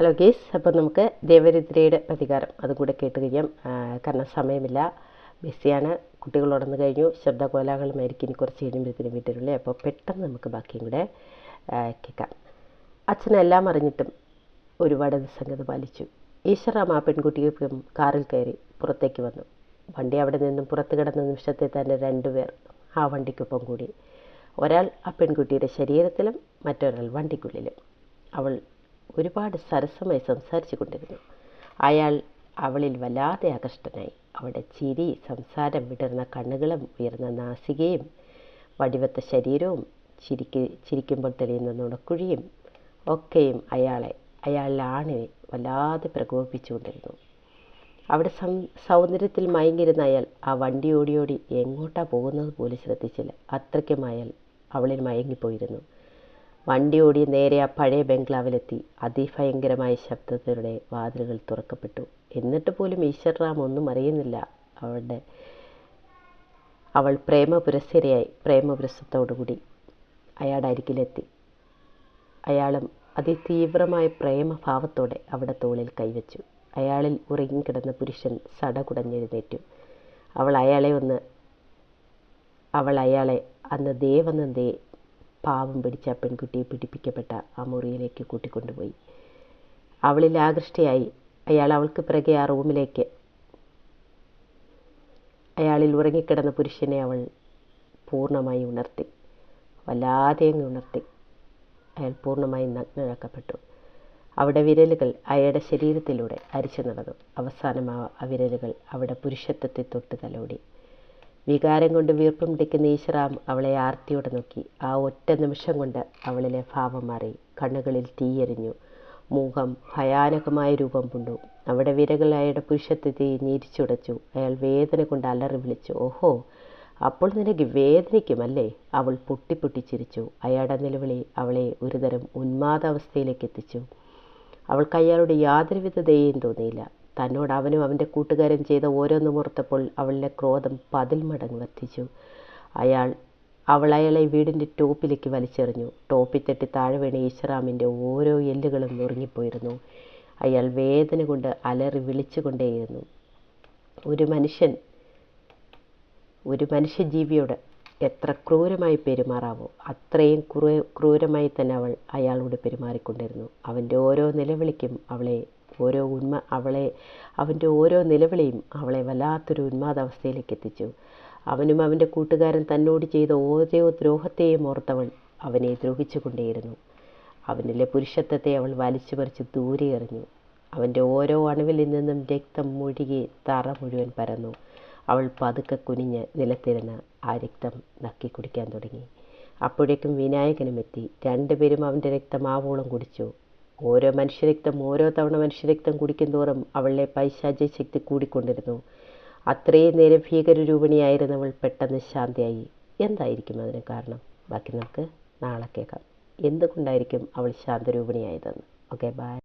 Hello guys അപ്പോൾ നമുക്ക് ദേവരുദ്രയുടെ പ്രതികാരം അതുകൂടെ കേട്ട് കഴിയാം കാരണം സമയമില്ല. ബിസിയാണ് കുട്ടികൾ ഉടന്നു കഴിഞ്ഞു. ശബ്ദ കോലാഹലമായിരിക്കും ഇനി കുറച്ച് കഴിയുമ്പോഴത്തേനും വീട്ടിലുള്ളേ. അപ്പോൾ പെട്ടെന്ന് നമുക്ക് ബാക്കിയും കൂടെ കേൾക്കാം. അച്ഛനെല്ലാം അറിഞ്ഞിട്ടും ഒരുപാട് നിസ്സംഗത പാലിച്ചു. ഈശ്വറാം ആ പെൺകുട്ടിയൊപ്പം കാറിൽ കയറി പുറത്തേക്ക് വന്നു. വണ്ടി അവിടെ നിന്നും പുറത്ത് കിടന്ന നിമിഷത്തെ തന്നെ രണ്ടുപേർ ആ വണ്ടിക്കൊപ്പം കൂടി. ഒരാൾ ആ പെൺകുട്ടിയുടെ ശരീരത്തിലും മറ്റൊരാൾ വണ്ടിക്കുള്ളിലും. അവൾ ഒരുപാട് സരസമായി സംസാരിച്ചു കൊണ്ടിരുന്നു അയാൾ അവളിൽ വല്ലാതെ ആകൃഷ്ടനായി അവളുടെ ചിരി സംസാരം വിടർന്ന കണ്ണുകളും ഉയർന്ന നാസികയും വടിവത്ത ശരീരവും ചിരിക്ക് ചിരിക്കുമ്പോൾ തെളിയുന്ന നുണക്കുഴിയും ഒക്കെയും അയാളെ അയാളുടെ ആണിനെ വല്ലാതെ പ്രകോപിപ്പിച്ചുകൊണ്ടിരുന്നു. അവിടെ സം സൗന്ദര്യത്തിൽ മയങ്ങിരുന്ന അയാൾ ആ വണ്ടി ഓടി ഓടി പോകുന്നത് പോലും ശ്രദ്ധിച്ചില്ല. അത്രയ്ക്കും അയാൾ അവളിൽ മയങ്ങിപ്പോയിരുന്നു. വണ്ടി ഓടി നേരെ ആ പഴയ ബംഗ്ലാവിലെത്തി. അതിഭയങ്കരമായ ശബ്ദത്തിലൂടെ വാതിലുകൾ തുറക്കപ്പെട്ടു. എന്നിട്ട് പോലും ഈശ്വർറാം ഒന്നും അറിയുന്നില്ല. അവളുടെ അവൾ പ്രേമപുരസ്സരയായി പ്രേമപുരസ്സത്തോടുകൂടി അയാളുടെ അരികിലെത്തി. അയാളും അതിതീവ്രമായ പ്രേമഭാവത്തോടെ അവിടെ തോളിൽ കൈവച്ചു. അയാളിൽ ഉറങ്ങിക്കിടന്ന പുരുഷൻ സടകുടഞ്ഞെഴുന്നേറ്റു. അവൾ അയാളെ ഒന്ന് അവൾ അയാളെ അന്ന് ദേവനന്ദേ പാവം പിടിച്ച പെൺകുട്ടിയെ പിടിപ്പിക്കപ്പെട്ട ആ മുറിയിലേക്ക് കൂട്ടിക്കൊണ്ടുപോയി. അവളിൽ ആകൃഷ്ടയായി. അയാൾ അവൾക്ക് പിറകെ ആ റൂമിലേക്ക് അയാളിൽ ഉറങ്ങിക്കിടന്ന പുരുഷനെ അവൾ പൂർണമായി ഉണർത്തി. വല്ലാതെ അങ്ങ് ഉണർത്തി. അയാൾ പൂർണമായി നഗ്നരാക്കപ്പെട്ടു. അവിടെ വിരലുകൾ അയാളുടെ ശരീരത്തിലൂടെ അരിച്ചു നടന്നു. അവസാനം ആ വിരലുകൾ അവിടെ പുരുഷത്വത്തെ തൊട്ട് തലോടി. വികാരം കൊണ്ട് വീർപ്പം പിടിക്കുന്ന ഈശ്വറാം അവളെ ആർത്തിയോടെ നോക്കി. ആ ഒറ്റ നിമിഷം കൊണ്ട് അവളിലെ ഭാവം മാറി. കണ്ണുകളിൽ തീയെറിഞ്ഞു. മുഖം ഭയാനകമായ രൂപം പൂണ്ടു. അവിടെ വിരകൾ അയാളുടെ പുരുഷത്വത്തെ ഞെരിച്ചുടച്ചു. അയാൾ വേദന കൊണ്ട് അലറി വിളിച്ചു. ഓഹോ അപ്പോൾ നിനക്ക് വേദനിക്കുമല്ലേ? അവൾ പൊട്ടി പൊട്ടി ചിരിച്ചു. അയാളുടെ നിലവിളി അവളെ ഒരുതരം ഉന്മാദാവസ്ഥയിലേക്ക് എത്തിച്ചു. അവൾക്ക് അയാളുടെ യാതൊരുവിധ ദയയും തോന്നിയില്ല. തന്നോട് അവനും അവന്റെ കൂട്ടുകാരും ചെയ്ത ഓരോന്നും ഓർത്തപ്പോൾ അവളുടെ ക്രോധം പതിൽ മടങ്ങ് വർദ്ധിച്ചു. അയാൾ അവൾ അയാളെ വീടിന്റെ ടോപ്പിലേക്ക് വലിച്ചെറിഞ്ഞു. ടോപ്പിൽ തട്ടി താഴെ വീണ ഈശ്വറാമിന്റെ ഓരോ എല്ലുകളും നുറുങ്ങിപ്പോയിരുന്നു അയാൾ വേദന കൊണ്ട് അലറി വിളിച്ചുകൊണ്ടേയിരുന്നു. ഒരു മനുഷ്യൻ ഒരു മനുഷ്യജീവിയോട് എത്ര ക്രൂരമായി പെരുമാറാവോ അത്രയും ക്രൂ ക്രൂരമായി തന്നെ അവൾ അയാളോട് പെരുമാറിക്കൊണ്ടിരുന്നു. അവന്റെ ഓരോ നിലവിളിക്കും അവളെ ഓരോ ഉന്മ അവളെ അവന്റെ ഓരോ നിലവിളിയും അവളെ വല്ലാത്തൊരു ഉന്മാദാവസ്ഥയിലേക്ക് എത്തിച്ചു അവനും അവന്റെ കൂട്ടുകാരൻ തന്നോട് ചെയ്ത ഓരോ ദ്രോഹത്തെയും ഓർത്തവൾ അവനെ ദ്രോഹിച്ചുകൊണ്ടേയിരുന്നു. അവനിലെ പുരുഷത്വത്തെ അവൾ വലിച്ചു പറിച്ച് ദൂരെ എറിഞ്ഞു. അവന്റെ ഓരോ അണുവിലിൽ നിന്നും രക്തം മുഴുകി തറ മുഴുവൻ പരന്നു. അവൾ പതുക്കെ കുനിഞ്ഞ് നിലത്തിരുന്ന് ആ രക്തം നക്കി കുടിക്കാൻ തുടങ്ങി. അപ്പോഴേക്കും വിനായകനും എത്തി രണ്ടുപേരും അവന്റെ രക്തം ആവോളം കുടിച്ചു. ഓരോ മനുഷ്യരക്തം ഓരോ തവണ മനുഷ്യരക്തം കുടിക്കും തോറും അവളിലെ പൈശാചിക ശക്തി കൂടിക്കൊണ്ടിരുന്നു. അത്രയും നേരം ഭീകരരൂപിണിയായിരുന്നവൾ പെട്ടെന്ന് ശാന്തിയായി. എന്തായിരിക്കും അതിന് കാരണം? ബാക്കി നമുക്ക് നാളെ കേൾക്കാം. എന്തുകൊണ്ടായിരിക്കും അവൾ ശാന്തരൂപിണിയായതെന്ന്? Okay bye